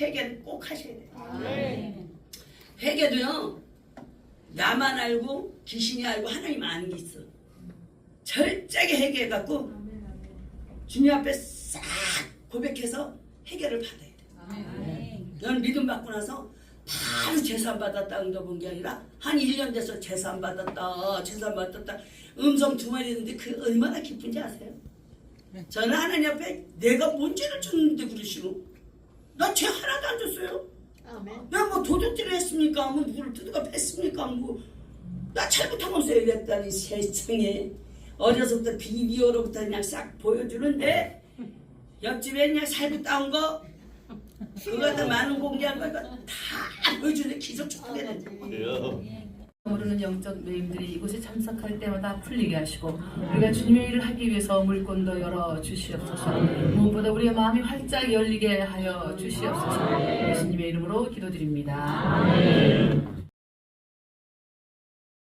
회개는 꼭 하셔야 돼요. 아멘. 회개도요 나만 알고 귀신이 알고 하나님 아는 게 있어. 철저하게 회개해갖고 주님 앞에 싹 고백해서 해결을 받아야 돼. 아멘. 너는 믿음 받고 나서 바로 재산 받았다 본게 아니라 한 1년 돼서 재산 받았다 재산 받았다 음성 두 마리 했는데 그 얼마나 기쁜지 아세요? 저는 하나님 앞에 내가 뭔 죄를 졌는데 그러시노? 나죄 하나도 안 졌어요. 아멘. 내가 뭐 도둑질을 했습니까? 뭐 누구를 뜯어가 뺐습니까? 뭐 나 잘못하면서 이랬다니 세상에 어려서부터 비디오로부터 그냥 싹 보여주는데 옆집에 그냥 살고 따온 거 그것도 많은 공개한 거 이거 다 보여주는데 기적 축복했는데 모르는 영적 매임들이 이곳에 참석할 때마다 풀리게 하시고 우리가 주님의 일을 하기 위해서 물건도 열어 주시옵소서 무엇보다 우리의 마음이 활짝 열리게 하여 주시옵소서 예수님의 이름으로 기도드립니다.